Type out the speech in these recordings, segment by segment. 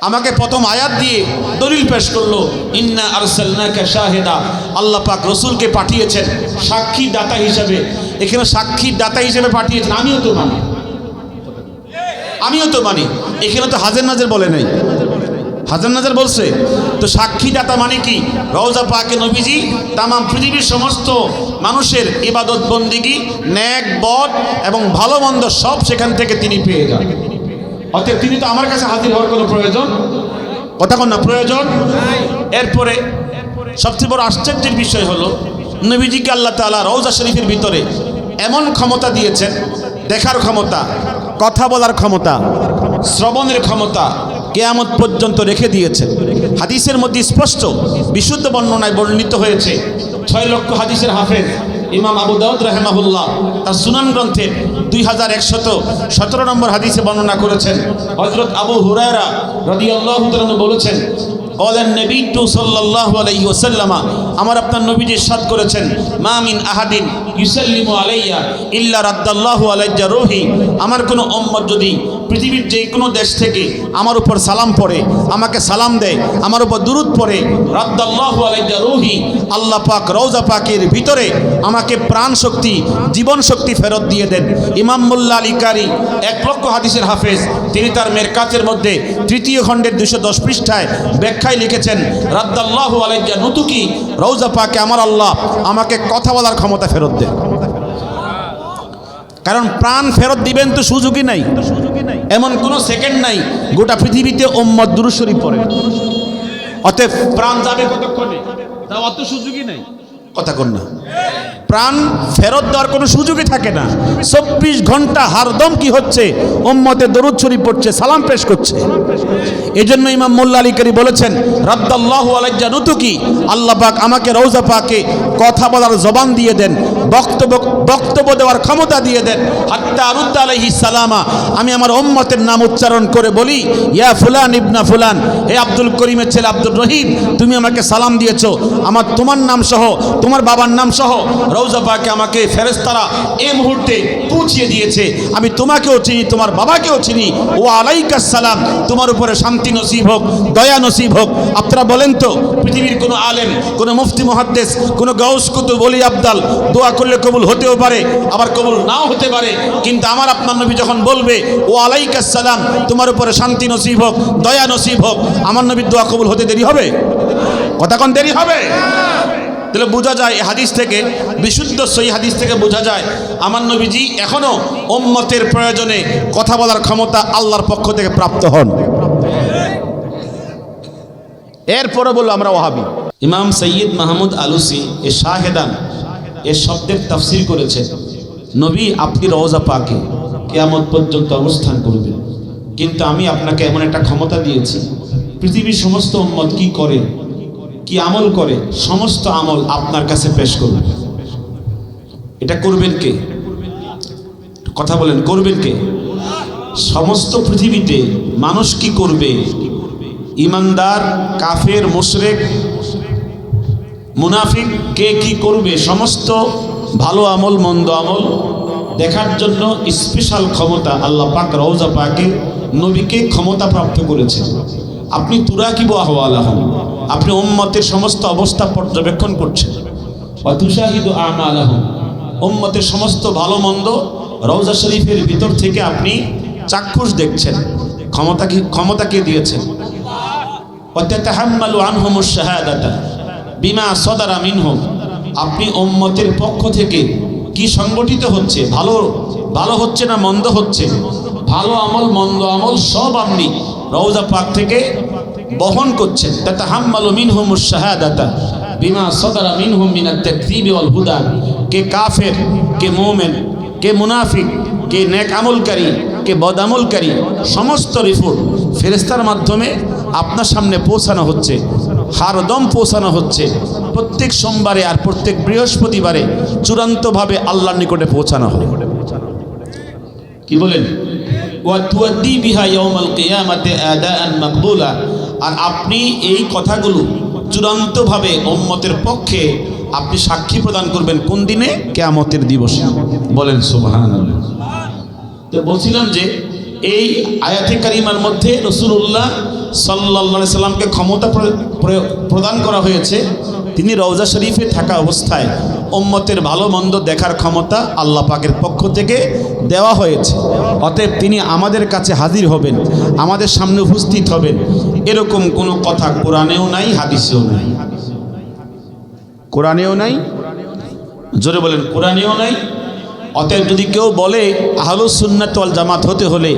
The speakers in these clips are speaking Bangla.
আমাকে প্রথম আয়াত দিয়ে দলিল পেশ করল, ইন্না আরসালনাকা শাহিদা। আল্লাহ পাক রসুলকে পাঠিয়েছেন সাক্ষী দাতা হিসেবে। এখানে সাক্ষী দাতা হিসেবে পাঠিয়েছেন, আমিও তো মানি। আমিও তো মানি। এখানে তো হাজার নাজের বলে নাই। হাজার নাজার বলছে। তো সাক্ষী দাতা মানে কি? রওজা পাকে নবীজি তামাম পৃথিবীর সমস্ত মানুষের ইবাদত বন্দিগি ন্যাক বদ এবং ভালো মন্দ সব সেখান থেকে তিনি পেয়ে যান। অতএব তিনি তো আমার কাছে হাজির হওয়ার কোনো প্রয়োজন? কথা কন না, প্রয়োজন? এরপরে সবচেয়ে বড় আশ্চর্যের বিষয় হলো, নবীজিকে আল্লাহ তাআলা রওজা শরীফের ভিতরে এমন ক্ষমতা দিয়েছেন, দেখার ক্ষমতা, কথা বলার ক্ষমতা, শ্রবণের ক্ষমতা কেয়ামত পর্যন্ত রেখে দিয়েছেন। হাদিসের মধ্যে স্পষ্ট, বিশুদ্ধ বর্ণনায় বর্ণিত হয়েছে, ছয় লক্ষ হাদিসের হাফেজ। ইমাম আবু দাউদ রাহেমাহুল্লাহ তার সুনান গ্রন্থে দুই হাজার একশত সতেরো নম্বর হাদিসে বর্ণনা করেছেন। হজরত আবু হুরায়রা রদিয়াল্লাহ বলেছেন কলেন নবী টু সাল্লাহ আলাইহি ওসাল্লামা আমার আপনার নবীজি সাদ করেছেন, মা মিন আহাদিন ইউসাল্লিমু আলাইয়া ইল্লা রাদ্দাল্লাহু আলাইয়া রোহি, আমার কোনো অম্মত যদি পৃথিবীর যে কোনো দেশ থেকে আমার উপর সালাম পড়ে, আমাকে সালাম দেয়, আমার উপর দুরুদ পড়ে রাদ্দাল্লাহু আলাইয়া রুহি, আল্লাহ পাক রওজা পাকের ভিতরে আমাকে প্রাণ শক্তি জীবন শক্তি ফেরত দিয়ে দেন। ইমাম মোল্লা আলী কারি এক লক্ষ হাদিসের হাফেজ, তিনি তার মেরকাতের মধ্যে তৃতীয় খণ্ডের দুশো দশ পৃষ্ঠায় ব্যাখ্যায় লিখেছেন রাদ্দাল্লাহু আলাইয়া নতুকি, রওজা পাকে আমার আল্লাহ আমাকে কথা বলার ক্ষমতা ফেরত দেন। কারণ প্রাণ ফেরত দিবেন তো সুযোগই নাই। এমন কোনো সেকেন্ড নাই, গোটা পৃথিবীতে ওম্মদ দুরুশরী পড়ে। অতএব প্রাণ যাবে কতক্ষণে? তা অত সুযোগই নাই। কথা কন না। প্রাণ ফেরত দেওয়ার কোনো সুযোগই থাকে না। চব্বিশ ঘণ্টা হারদম কি হচ্ছে ওম্মতে দরুদ শরীফ পড়ছে, সালাম পেশ করছে। এই জন্য ইমাম মোল্লা আলী করি বলেছেন রাদ্দাল্লাহু আলাইজা নুতুকি আল্লাহ পাক আমাকে রৌজা পাকে কথা বলার জবান দিয়ে দেন, বক্তব্য বক্তব্য দেওয়ার ক্ষমতা দিয়ে দেন। হাত্তা আরুদ্দা আলাইহি সালামা, আমি আমার ওম্মতের নাম উচ্চারণ করে বলি, ইয়া ফুলান ইবনা ফুলান, হে আব্দুল করিমের ছেলে আব্দুল রহিম, তুমি আমাকে সালাম দিয়েছ, আমার তোমার নাম সহ, তোমার বাবার নাম সহ রৌজা পাকে আমাকে ফেরেস্তারা এই মুহূর্তে পৌঁছিয়ে দিয়েছে। আমি তোমাকেও চিনি, তোমার বাবাকেও চিনি। ও সালাম, তোমার উপরে শান্তি নসিব হোক, দয়া নসিব হোক। আপনারা বলেন তো, পৃথিবীর কোনো আলেম, কোনো মুফতি মহাদ্দেশ কোনো গাউস কুতু বলি আবদাল, দোয়া করলে কবুল হতেও পারে, আবার কবুল নাও হতে পারে। কিন্তু আমার আপনার নবী যখন বলবে ও সালাম, তোমার উপরে শান্তি নসিব হোক, দয়া নসিব হোক, আমার নবীর দোয়া কবুল হতে দেরি হবে? কতক্ষণ দেরি হবে? তাহলে বোঝা যায় হাদিস থেকে, বিশুদ্ধ সই হাদিস থেকে বোঝা যায়, আমার নবীজি এখনও ওম্মতের প্রয়োজনে কথা বলার ক্ষমতা আল্লাহর পক্ষ থেকে প্রাপ্ত হন। এরপরে বলল আমরা ওহাবি ইমাম সৈয়দ মাহমুদ আলুসি এ শাহেদান এ শব্দের তাফসির করেছেন, নবী, আপনি রওজা পাকে কেয়ামত পর্যন্ত অবস্থান করবেন। কিন্তু আমি আপনাকে এমন একটা ক্ষমতা দিয়েছি, পৃথিবীর সমস্ত উম্মত কি করে কি আমল করে, সমস্ত আমল আপনার কাছে পেশ করবে। এটা করবেন কে? কথা বলেন, করবেন কে? সমস্ত পৃথিবীতে মানুষ কি করবে? ইমানদার, কাফের, মুশরেক, মুনাফিক, কে কি করবে? সমস্ত ভালো আমল, মন্দ আমল দেখার জন্য স্পেশাল ক্ষমতা আল্লাহ পাক রওজা পাকে নবীকে ক্ষমতা প্রাপ্ত করেছে আপনি তুরাকিব আহওয়ালাহ। আপনি ওম্মতের সমস্ত অবস্থা পর্যবেক্ষণ করছেন। ওম্মতের সমস্ত ভালো মন্দ রওজা শরীফের ভিতর থেকে আপনি চাক্ষুষ দেখছেন ক্ষমতা কি ক্ষমতা কে দিয়েছেন? বিমা সদারা মিনহুম। আপনি ওম্মতের পক্ষ থেকে কি সংগঠিত হচ্ছে? ভালো ভালো হচ্ছে না মন্দ হচ্ছে? ভালো আমল মন্দ আমল সব আপনি রওজা পাক থেকে বহন করছেন তাতাহাম্মালু মিনহুমুশ শাহাদাতা বিমা সদারা মিনহুম মিনাত তাকযীবি ওয়াল হুদা। কে কাফের, কে মুমিন, কে মুনাফিক, কে নেক আমলকারী, কে বদ আমলকারী, সমস্ত রিপোর্ট ফেরেস্তার মাধ্যমে আপনার সামনে পৌঁছানো হচ্ছে। হারদম পৌঁছানো হচ্ছে। প্রত্যেক সোমবারে আর প্রত্যেক বৃহস্পতিবারে চূড়ান্তভাবে আল্লাহর নিকটে পৌঁছানো হয় কি বলেন? ওয়াতুয়াদ্দি বিহা ইয়াউমাল কিয়ামাতে আদাআন মাকবুলা। আর আপনি এই কথাগুলো চূড়ান্তভাবে ওম্মতের পক্ষে আপনি সাক্ষী প্রদান করবেন কোন দিনে? কেয়ামতের দিবসে। বলেন সুবহানাল্লাহ। তো বলছিলাম যে এই আয়াতে কারিমার মধ্যে রসুল্লাহ সাল্লা সাল্লামকে ক্ষমতা প্র- প্র- প্রদান করা হয়েছে। তিনি রওজা শরীফে থাকা অবস্থায় উম্মতের ভালো মন্দ দেখার ক্ষমতা আল্লাহ পাকের পক্ষ থেকে দেওয়া হয়েছে। অতএব তিনি আমাদের কাছে হাজির হবেন, আমাদের সামনে উপস্থিত হবেন। এরকম কোনো কথা কোরআনেও নাই, হাদিসেও নাই। কোরআনেও নাই? জোরে বলেন, কোরআনেও নাই? অতএব যদি কেউ বলে, আহলু সুন্নাত ওয়াল জামাত হতে হলে,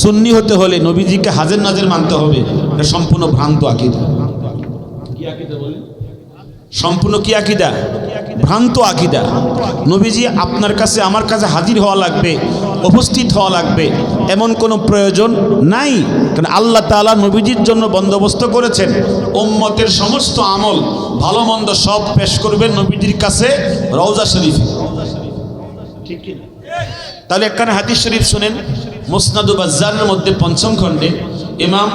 সুন্নি হতে হলে নবীজিকে হাজের নাজের মানতে হবে, এটা সম্পূর্ণ ভ্রান্ত আকিদা। কি আকিদা বলেন? সম্পূর্ণ কি আকিদা? ভ্রান্ত আকিদা। নবীজি আপনার কাছে, আমার কাছে হাজির হওয়া লাগবে, উপস্থিত হওয়া লাগবে। এমন কোনো প্রয়োজন নাই। কারণ আল্লাহ তাআলা নবীজির জন্য বন্দোবস্ত করেছেন। উম্মতের সমস্ত আমল, ভালো মন্দ সব পেশ করবেন নবীজির কাছে রওজা শরীফ। তাহলে একখানে হাদিস শরীফ শুনেন। মুসনাদু বাজ্জারের মধ্যে পঞ্চম খণ্ডে ইমাম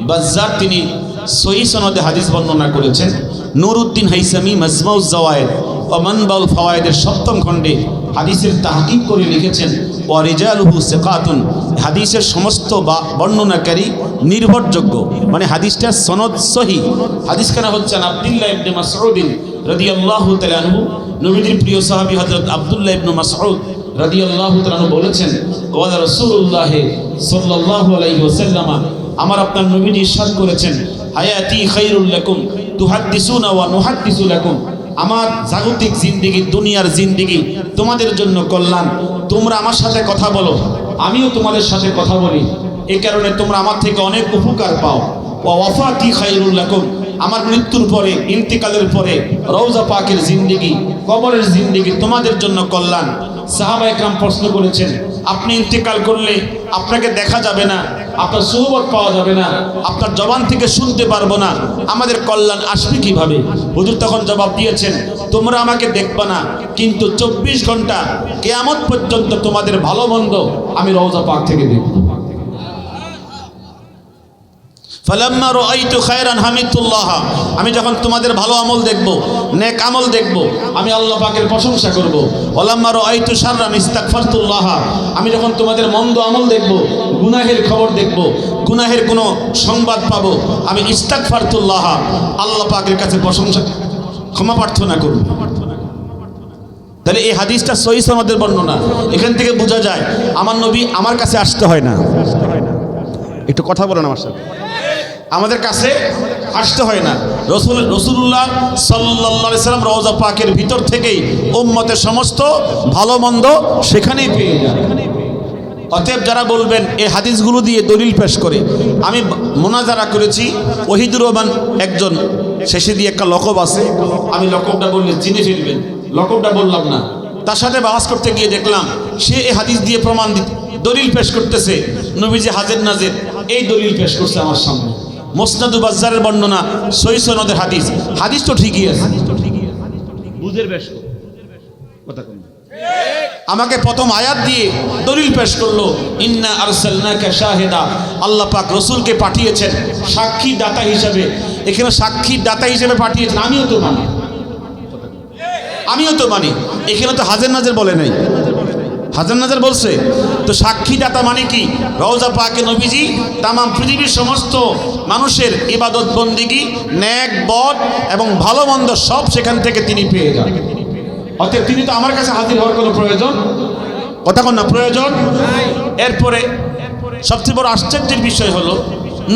বাজ্জার তিনি সহি সনদে হাদিস বর্ণনা করেছেন। নুরুদ্দিন হাইসামি, মাজমাউজ জাওয়ায়েদ ও মানবাউল ফাওয়ায়েদের সপ্তম খণ্ডে হাদিসের তাহকিক করে লিখেছেন ও রিজালুহু সেকাতুন। হাদিসের সমস্ত বা- বর্ণনাকারী নির্ভরযোগ্য। মানে হাদিসটা সনদ সহি। হাদিস কেন হচ্ছেন আব্দুল্লাহ ইবনে মাসউদিন রাদিয়াল্লাহু তাআলা আনহু। নবীজির প্রিয় সাহাবী হযরত আব্দুল্লাহ ইবনে মাসউদ রাদিয়াল্লাহু তাআলা বলেছেন ওয়ালা রাসূলুল্লাহ সাল্লাল্লাহু আলাইহি আমার আপনার নবীজি ইরশাদ করেছেন, হায়াতি খায়রুল লাকুম। ওয়া আমার জাগতিক জিন্দিগি, দুনিয়ার জিন্দিগি, তোমাদের জন্য কল্যাণ। তোমরা আমার সাথে কথা বলো, আমিও তোমাদের সাথে কথা বলি। এ কারণে তোমরা আমার থেকে অনেক উপকার পাও। ওয়া ওয়াফাতি খায়রুল আমার মৃত্যুর পরে, ইন্তিকালের পরে রৌজা পাকের জিন্দিগি, কবরের জিন্দিগি তোমাদের জন্য কল্যাণ। সাহাবা একরাম প্রশ্ন করেছেন আপনি ইন্তেকাল করলে আপনাকে দেখা যাবে না, আপনার সুহবত পাওয়া যাবে না, আপনার জবান থেকে শুনতে পারব না, আমাদের কল্যাণ আসবে কীভাবে? হুজুর তখন জবাব দিয়েছেন, তোমরা আমাকে দেখবা না, কিন্তু চব্বিশ ঘণ্টা কেয়ামত পর্যন্ত তোমাদের ভালো মন্দ আমি রওজা পাক থেকে দেখব। ফালাম্মা রাআইতু খায়রান হামিদুল্লাহ। আমি যখন তোমাদের ভালো আমল দেখব, নেক আমল দেখব, আমি আল্লাহ পাকের প্রশংসা করব। ওলাম্মা রাআইতু শাররান ইস্তাগফারতুল্লাহ আমি যখন তোমাদের মন্দ আমল দেখব, গুনাহের খবর দেখব, গুনাহের কোনো সংবাদ পাবো, আমি ইস্তাগফারতুল্লাহ, আল্লাহ পাকের কাছে প্রশংসা ক্ষমা প্রার্থনা করব। তাহলে এই হাদিসটা সহি সনদের বর্ণনা। এখান থেকে বোঝা যায়, আমার নবী আমার কাছে আসতে হয় না। একটু কথা বলেন আমার সাথে। আমাদের কাছে আসতে হয় না। রসুল রসুল্লাহ সাল্লা সাল্লাম রওজা পাকের ভিতর থেকেই উম্মতের সমস্ত ভালো মন্দ সেখানেই পেয়ে যায় অতএব যারা বলবেন এই হাদিসগুলো দিয়ে দলিল পেশ করে। আমি মোনাজারা করেছি, ওহিদুর রহমান একজন শেষে দিয়ে একটা লকব আছে। আমি লকবটা বললে চিনে ফেলবেন। লকবটা বললাম না। তার সাথে বাস করতে গিয়ে দেখলাম, সে এই হাদিস দিয়ে প্রমাণ দিত দলিল পেশ করতেছে। নবীজি হাজের নাজের এই দলিল পেশ করছে আমার সামনে। মোসনাদু বাজারের বর্ণনা সই সনদের হাদিস। হাদিস তো ঠিকই আছে। বুঝের বেশ কথা কম। আমাকে প্রথম আয়াত দিয়ে দলিল পেশ করল ইন্না আরসালনাকা শাহিদা। আল্লাহ পাক রসুলকে পাঠিয়েছেন সাক্ষী দাতা হিসেবে। এখানে সাক্ষী দাতা হিসেবে পাঠিয়েছেন আমিও তো মানি। আমিও তো মানি। এখানে তো হাজার নাজের বলে নাই। হাজার নাজার বলছে? তো সাক্ষীদাতা মানে কি? রওজা পাকে নবীজি তামাম পৃথিবীর সমস্ত মানুষের ইবাদত বন্দিগি, ন্যাক বদ এবং ভালো মন্দ সব সেখান থেকে তিনি পেয়ে যান। অতএব তিনি তো আমার কাছে হাজির হওয়ার কোনো প্রয়োজন? কথা না, প্রয়োজন? এরপরে সবচেয়ে বড় আশ্চর্যের বিষয় হলো,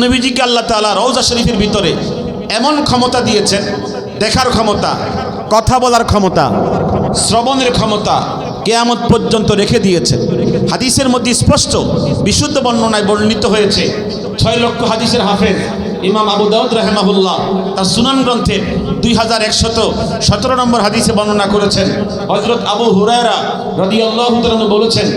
নবীজিকে আল্লাহ তালা রওজা শরীফের ভিতরে এমন ক্ষমতা দিয়েছেন, দেখার ক্ষমতা, কথা বলার ক্ষমতা, শ্রবণের ক্ষমতা কেয়ামত পর্যন্ত রেখে দিয়েছেন হাদিসের মধ্যে স্পষ্ট, বিশুদ্ধ বর্ণনায় বর্ণিত হয়েছে, ছয় লক্ষ হাদিসের হাফেজ, ইমাম আবু দাউদ রাহেমাহুল্লাহ তার সুনান গ্রন্থে দুই হাজার একশত সতেরো নম্বর হাদিসে বর্ণনা করেছেন। হজরত আবু হুরায়রা রদিয়াল্লাহ বলেছেন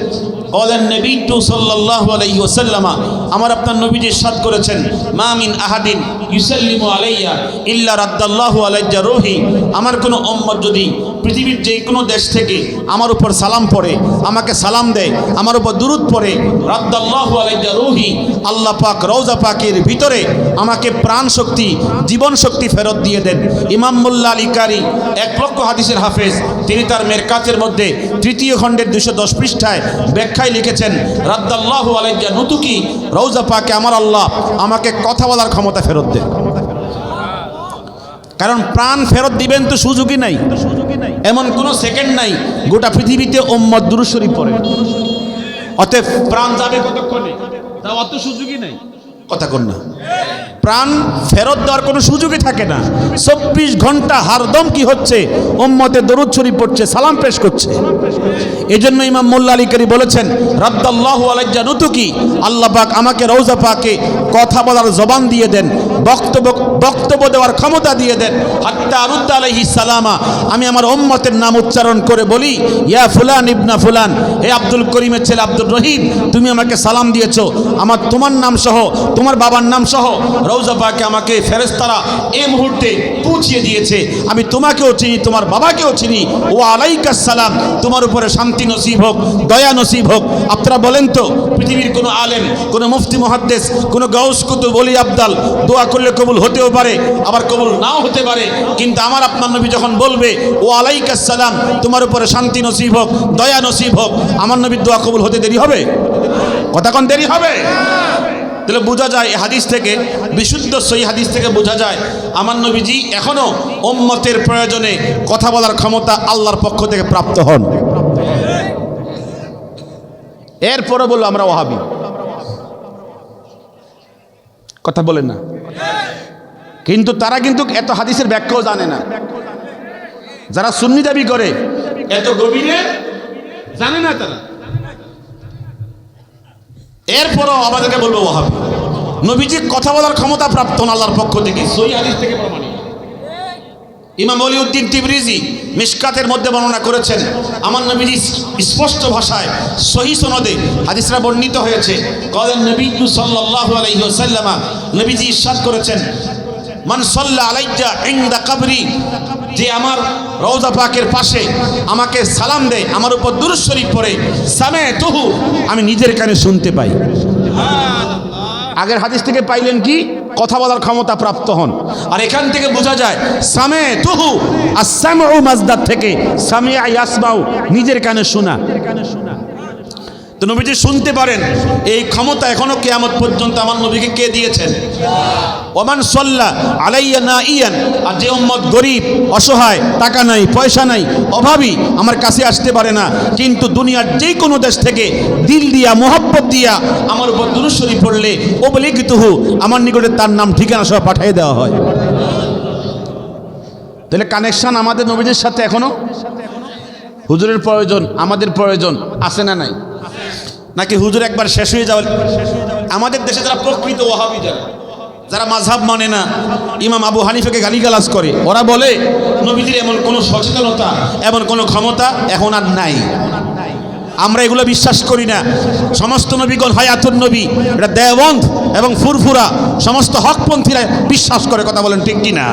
বলেন নবী টু সাল্লাল্লাহু আলাইহি ওয়াসাল্লামা, আমার আপনার নবীজি ইরশাদ করেছেন মামিন আহাদিন ইউসাল্লিমু আলাইয়া ইল্লা রাদ্দাল্লাহু আলাইয়া রূহি। আমার কোনো উম্মত যদি পৃথিবীর যে কোনো দেশ থেকে আমার উপর সালাম পড়ে, আমাকে সালাম দেয়, আমার উপর দুরুদ পড়ে, রাদ্দাল্লাহু আলাইয়া রূহি, আল্লাহ পাক রওজা পাকের ভিতরে আমাকে প্রাণ শক্তি জীবন শক্তি ফেরত দিয়ে দেন। ইমাম মোল্লা আলী কারি এক লক্ষ হাদিসের হাফেজ, তিনি তার মেরকাচের মধ্যে তৃতীয় খণ্ডের দুশো দশ পৃষ্ঠায় ব্যাখ্যা ব্যাখ্যায় লিখেছেন রাদ্দাল্লাহ আলাইয়া নুতুকি রৌজা পাকে আমার আল্লাহ আমাকে কথা বলার ক্ষমতা ফেরত দেন কারণ প্রাণ ফেরত দিবেন তো সুযোগই নাই। এমন কোনো সেকেন্ড নাই, গোটা পৃথিবীতে ওম্মদ দুরুশরী পড়ে। অতএব প্রাণ যাবে কতক্ষণে? তা অত সুযোগই নাই। কথা কন না। প্রাণ ফেরত দেওয়ার কোনো সুযোগই থাকে না। চব্বিশ ঘণ্টা হারদম কি হচ্ছে? ওম্মতে দরুদ শরীফ পড়ছে, সালাম পেশ করছে। এই জন্য ইমাম মোল্লা আলী করি বলেছেন রদ্দাল্লাহু আলাইজা নুতুকি, আল্লাহ পাক আমাকে রৌজা পাকে কথা বলার জবান দিয়ে দেন, বক্তব্য বক্তব্য দেওয়ার ক্ষমতা দিয়ে দেন। হাত্তা আরুদ্দা আলহি সালামা, আমি আমার ওম্মতের নাম উচ্চারণ করে বলি, ইয়া ফুলান ইবনা ফুলান, হে আব্দুল করিমের ছেলে আব্দুল রহিম, তুমি আমাকে সালাম দিয়েছ। আমার তোমার নাম সহ, তোমার বাবার নাম সহ রৌজা পাকে আমাকে ফেরেস্তারা এই মুহূর্তে পৌঁছিয়ে দিয়েছে। আমি তোমাকেও চিনি, তোমার বাবাকেও চিনি। ও আলাইকাস সালাম, তোমার উপরে শান্তি নসিব হোক, দয়া নসিব হোক। আপনারা বলেন তো, পৃথিবীর কোনো আলেম, কোনো মুফতি মহাদ্দেশ কোনো গাউস কুতুব বলি আবদাল দোয়া করলে কবুল হতেও পারে, আবার কবুল নাও হতে পারে। কিন্তু আমার আপনার নবী যখন বলবে, ও আলাইকাস সালাম, তোমার উপরে শান্তি নসিব হোক, দয়া নসিব হোক, আমার নবীর দোয়া কবুল হতে দেরি হবে? কতক্ষণ দেরি হবে? তাহলে বোঝা যায় হাদিস থেকে, বিশুদ্ধ সই হাদিস থেকে বোঝা যায়, আমার নবীজি এখনও ওম্মতের প্রয়োজনে কথা বলার ক্ষমতা আল্লাহর পক্ষ থেকে প্রাপ্ত হন। এরপরে বলল আমরা ওহাবি। কথা বলেন না। কিন্তু তারা কিন্তু এত হাদিসের ব্যাখ্যাও জানে না। যারা সুন্নি দাবি করে, এত গভীরে জানে না তারা। এরপরও আমাদেরকে বলব ওহাবি নবীজি কথা বলার ক্ষমতা প্রাপ্ত আল্লাহর পক্ষ থেকে। সই হাদিস থেকে প্রমাণিত। ইমাম অলিউদ্দিন তিবরিজি মিসকাতের মধ্যে বর্ণনা করেছেন আমার নবীজি স্পষ্ট ভাষায় সহি সনদে হাদিসরা বর্ণিত হয়েছে। কলেন নবী সাল্লাল্লাহু আলাইহি ওয়াসাল্লামা নবীজি ইরশাদ করেছেন মান সাল্লা আলাইজা ইনদা কবরি, যে আমার রওজা পাকের পাশে আমাকে সালাম দেয়, আমার উপর দুরূদ শরীফ পড়ে সামে তুহু আমি নিজের কানে শুনতে পাই। আগের হাদিস থেকে পাইলেন কি? কথা বলার ক্ষমতা প্রাপ্ত হন। আর এখান থেকে বোঝা যায় সামে তুহু আর সামউ মাজদার থেকে, সামিয়া ইয়াসমাউ, নিজের কানে শোনা। তো নবীজি শুনতে পারেন, এই ক্ষমতা এখনও কেয়ামত পর্যন্ত আমার নবীকে কে দিয়েছেন? ওমান সল্লা আলাইয়া না ইয়ান আর যে উম্মত গরিব, অসহায়, টাকা নাই, পয়সা নাই, অভাবী, আমার কাছে আসতে পারে না। কিন্তু দুনিয়ার যে কোনো দেশ থেকে দিল দিয়া, মোহাব্বত দিয়া আমার উপর দুরুশ্বরী পড়লে ও বলে কিন্তু আমার নিকটে তার নাম ঠিকানা সহ পাঠিয়ে দেওয়া হয়। তাহলে কানেকশন আমাদের নবীদের সাথে এখনও? হুজুরের প্রয়োজন, আমাদের প্রয়োজন, আছে না নাই? নাকি হুজুর একবার শেষ হয়ে যাওয়ার আমাদের দেশে যারা প্রকৃত ওহাবি যারা যারা মাঝহাব মানে না, ইমাম আবু হানিফাকে গালিগালাজ করে, ওরা বলে, নবীজির এমন কোনো সচেতনতা, এমন কোনো ক্ষমতা এখন আর নাই। আমরা এগুলো বিশ্বাস করি না। সমস্ত নবীগণ হায়াতুর নবী এটা দেওবন্ধ এবং ফুরফুরা, সমস্ত হকপন্থীরা বিশ্বাস করে, কথা বলেন ঠিক কি না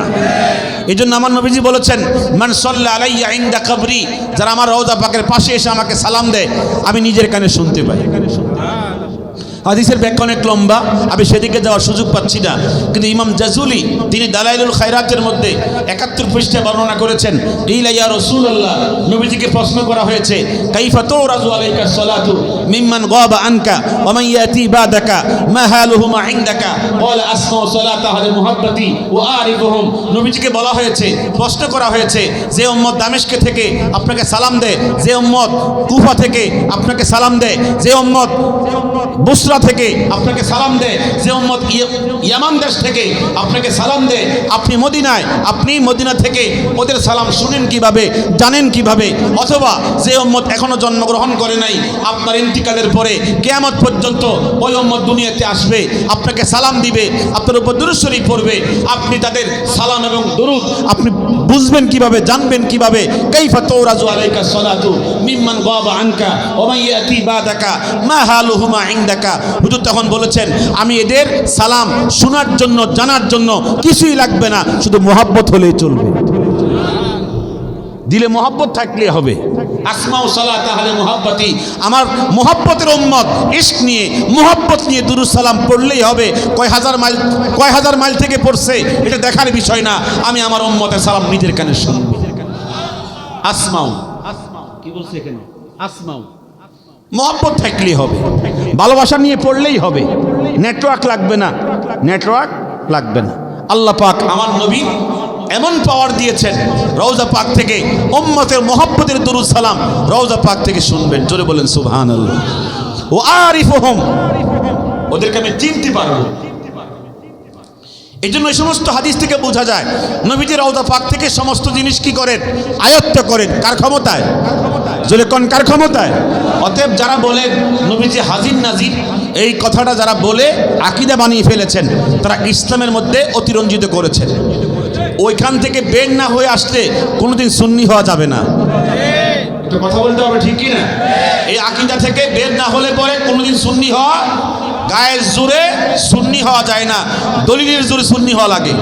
এই জন্য আমার নবীজি বলেছেন, মান সল্লা আলাইয়া ইন্দা কবরি যারা আমার রওজা পাকের পাশে এসে আমাকে সালাম দেয়, আমি নিজের কানে শুনতে পাই। হাদিসের ব্যাখ্যা অনেক লম্বা, আমি সেদিকে যাওয়ার সুযোগ পাচ্ছি না। কিন্তু ইমাম জাজুলি, তিনি দালাইলুল খায়রাতের মধ্যে একাত্তর পৃষ্ঠায় বর্ণনা করেছেন ইলাইয়া রসুল্লাহ নবীজিকে প্রশ্ন করা হয়েছে, কাইফা তো রাজু আলাইকা সলাতু মিম্মান গাবা আনকা সালাত নবীজিকে বলা হয়েছে, প্রশ্ন করা হয়েছে, যে উম্মত দামেশকে থেকে আপনাকে সালাম দেয়, যে উম্মত কুফা থেকে আপনাকে সালাম দেয়, যে উম্মত বুসরা থেকে আপনাকে সালাম দেয়, যে উম্মত ইয়ে- ইয়ামান দেশ থেকে আপনাকে সালাম দেয়, আপনি মদিনায়, আপনি মদিনা থেকে ওদের সালাম শুনেন কীভাবে, জানেন কীভাবে, অথবা যে উম্মত এখনও জন্মগ্রহণ করে নাই, আপনার ইন্তিকালের পরে কেয়ামত পর্যন্ত ওই উম্মত দুনিয়াতে আসবে, আপনাকে সালাম দিবে, আপনার উপর দুরুশ্বরী পড়বে, আপনি তাদের সালাম এবং দুরুদ, আপনি বুঝবেন কীভাবে, জানবেন কীভাবে, কাইফা তৌরাজু আলাইকা সালাতু, মিম্মান গাবা আনকা, ওয়া মান ইয়াতি বাদাকা, মা হালুহুমা ইনদাকা হুজুর তখন বলেছেন, আমি এদের সালাম শোনার জন্য, জানার জন্য কিছুই লাগবে না, শুধু মোহাব্বত হলেই চলবে। দিলে মোহাব্বত থাকলে হবে। আসমাউ সালাত তাহলে মোহাব্বতি। আমার মোহাব্বতের উম্মত, ইশক নিয়ে, মোহাব্বত নিয়ে দুরুস সালাম পড়লেই হবে। কয় হাজার মাইল, কয় হাজার মাইল থেকে পড়ছে, এটা দেখার বিষয় না। আমি আমার উম্মতের সালাম নিজের কানে শুনব। আসমাউ। আসমাউ, কি বলছে এখানে? আসমাউ। মহব্বত থাকলেই হবে। ভালোবাসা নিয়ে পড়লেই হবে। নেটওয়ার্ক লাগবে না। নেটওয়ার্ক লাগবে না। আল্লাহ পাক আমার নবী এমন পাওয়ার দিয়েছেন, রওজা পাক থেকে উম্মতের মহব্বতের দুরুদ সালাম রওজা পাক থেকে শুনবেন। জোরে বলেন সুবহান ও আরিফহম। ওদেরকে আমি চিনতে পারব। এই জন্য এই সমস্ত হাদিস থেকে বোঝা যায়, নবীজি রওজা পাক থেকে সমস্ত জিনিস কি করেন? আয়ত্ত করেন। কার ক্ষমতায়? জোরে কোন কার ক্ষমতায়? অতএব যারা বলে নবীজি হাজির নাজির এই কথাটা যারা বলে আকিদা বানিয়ে ফেলেছেন তারা ইসলামের মধ্যে অতিরঞ্জিত করেছেন। ওইখান থেকে বের না হয়ে আসলে কোনোদিন সুন্নি হওয়া যাবে না। কথা বলতে হবে ঠিক কি না এই আকিদা থেকে বের না হলে পরে কোনোদিন সুন্নি হওয়া গায়ের জোরে সুন্নি হওয়া যায় না। দলিলের জোরে সুন্নি হওয়া লাগে।